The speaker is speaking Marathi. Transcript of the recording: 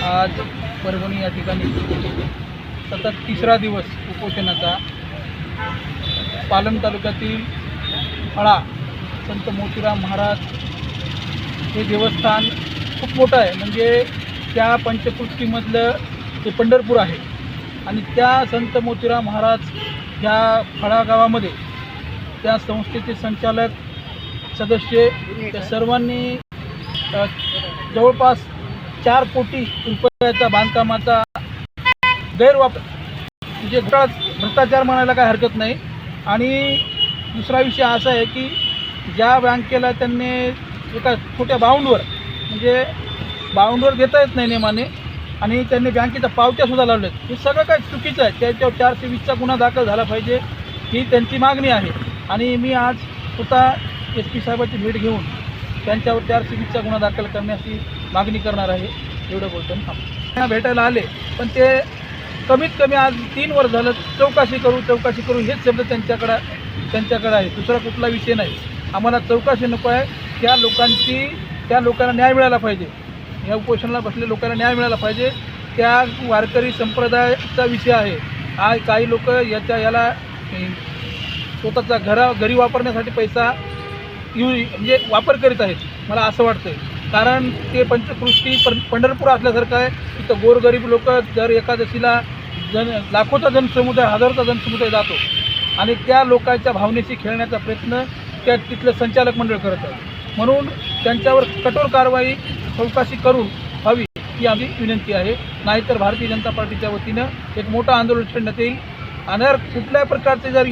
आज परभणी या ठिकाणी सतत तिसरा दिवस उपोषणाचा पालम तालुक्यातील फळा संत मोतीराम महाराज हे देवस्थान खूप मोठं आहे. म्हणजे त्या पंचकृष्टीमधलं ते पंढरपूर आहे आणि त्या संत मोतीराम महाराज ह्या फळा गावामध्ये त्या संस्थेचे संचालक सदस्य त्या सर्वांनी जवळपास चार कोटी रुपयाचा बांधकामाचा गैरवापर म्हणजे भ्रष्टाचार म्हणायला काय हरकत नाही. आणि दुसरा विषय असा आहे की ज्या बँकेला त्यांनी एका छोट्या बाउंडवर म्हणजे बाउंडवर घेता येत नाही नेमाने आणि त्यांनी बँकेच्या पावत्यासुद्धा लावल्यात. हे सगळं काय चुकीचं आहे. त्याच्यावर चारशे वीसचा गुन्हा दाखल झाला पाहिजे ही त्यांची मागणी आहे. आणि मी आज स्वतः एस पी साहेबाची भेट घेऊन त्यांच्यावर चारशे वीसचा गुन्हा दाखल करण्याची मागणी करणार आहे. एवढं बोलतो ना त्यांना भेटायला आले पण ते कमीत कमी आज तीन वर्ष झालं चौकशी करू चौकशी करू हेच शब्द त्यांच्याकडं त्यांच्याकडे आहे. दुसरा कुठला विषय नाही. आम्हाला चौकशी नको आहे. त्या लोकांची त्या लोकांना न्याय मिळाला पाहिजे. या उपोषणाला बसलेल्या लोकांना न्याय मिळाला पाहिजे. त्या वारकरी संप्रदायाचा विषय आहे. आज काही लोक याच्या याला स्वतःचा घरा घरी वापरण्यासाठी पैसा यू म्हणजे वापर करीत आहेत. मला असं वाटतं कारण ते पंचकृष्टी पण पंढरपूर असल्यासारखं आहे. तिथं गोरगरीब लोक जर एकादशीला जन लाखोचा जनसमुदाय हजारोचा जनसमुदाय जातो आणि त्या लोकांच्या भावनेशी खेळण्याचा प्रयत्न त्या तिथलं संचालक मंडळ करत आहे. म्हणून त्यांच्यावर कठोर कारवाई चौकशी करून व्हावी ही आम्ही विनंती आहे. नाहीतर भारतीय जनता पार्टीच्या वतीनं एक मोठं आंदोलन छेडण्यात येईल. आणि कुठल्याही प्रकारचे जर